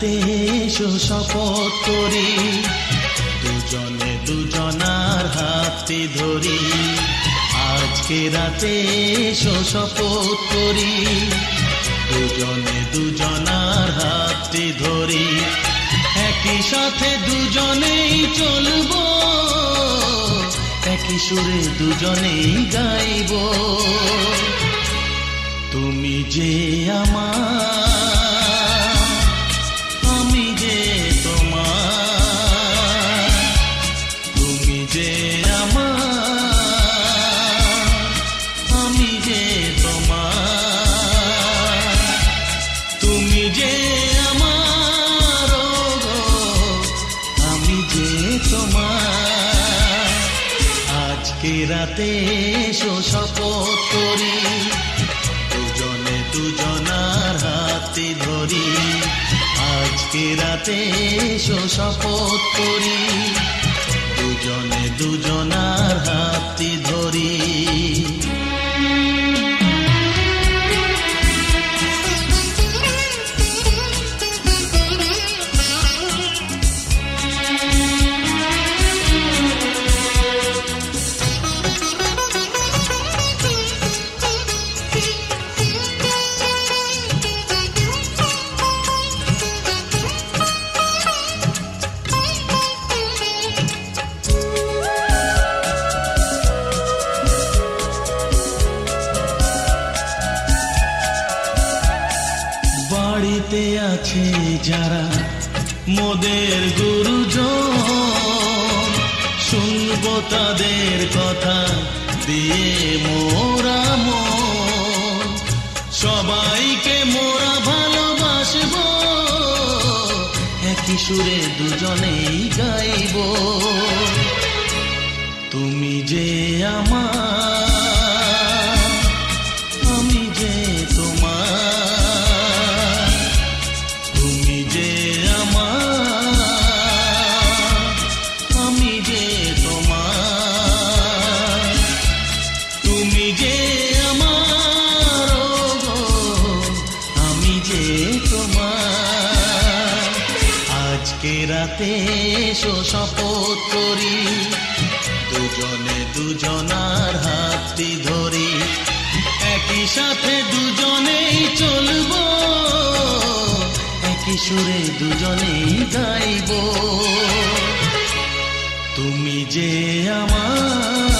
রাতে এসো শপথ করি। দুজনে দুজনার হাতে ধরি। আজকে রাতে এসো শপথ করি। দুজনে দুজনার হাতে ধরি। একই সাথে দুজনেই চলব। একই সুরে দুজনেই গাইব। তুমি যে আমার রাতে এসো শপথ করি। দুজনে দুজনার হাতে ধরি। আজকে রাতে এসো শপথ করি। দুজনে দুজনার হাতে ধরি। মোদের গুরুজন। শুনব তাদের কথা, দিয়ে মোরা মন। সবাইকে মোরা ভালোবাসবো, একই সুরে দুজনেই গাইব। তুমি যে আমার এসো শপথ করি। দুজনে দুজনার হাতটি ধরি। একই সাথে দুজনেই চলব। একই সুরে দুজনেই গাইব। তুমি যে আমার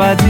হাজার বাজি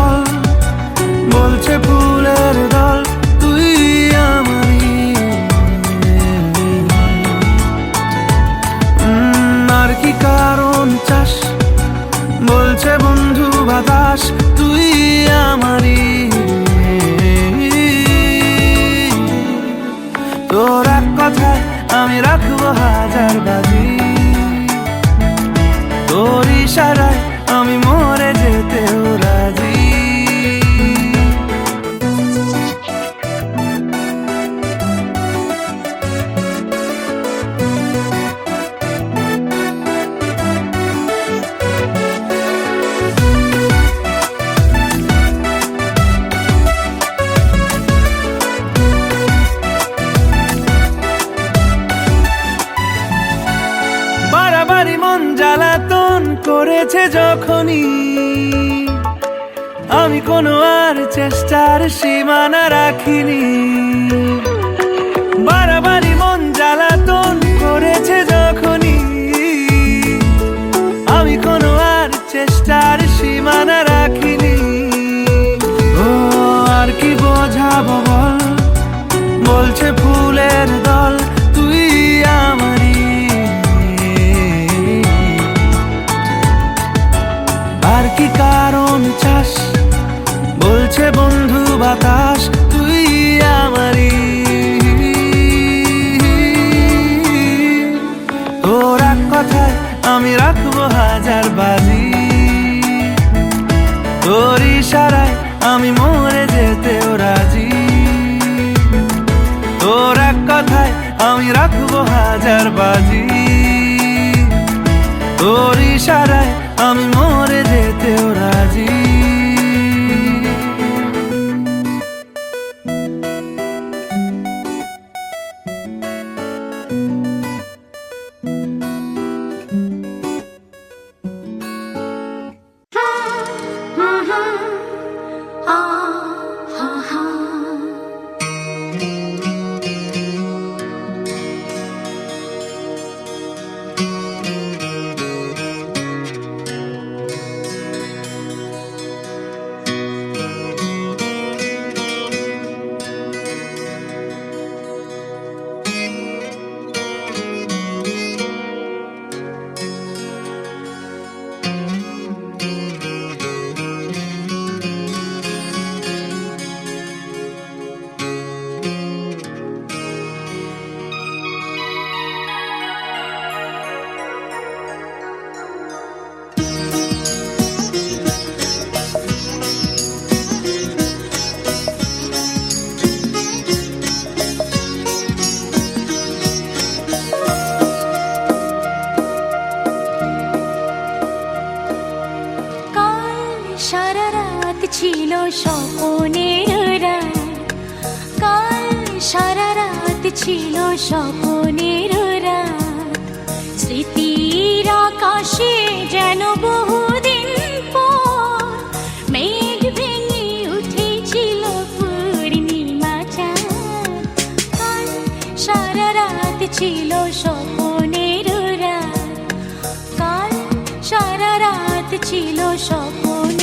বলছে বন্ধু বাতাস। সীমানা ছিল স্বপনের কাল সারা রাত ছিল স্বপনের স্মৃতির আকাশে যেন বহুদিন পর মেঘ ভেঙে কাল সারা রাত ছিল স্বপনের কাল সারা রাত ছিল স্বপনের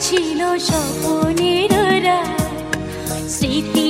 ছিল স্বপনের স্মৃতি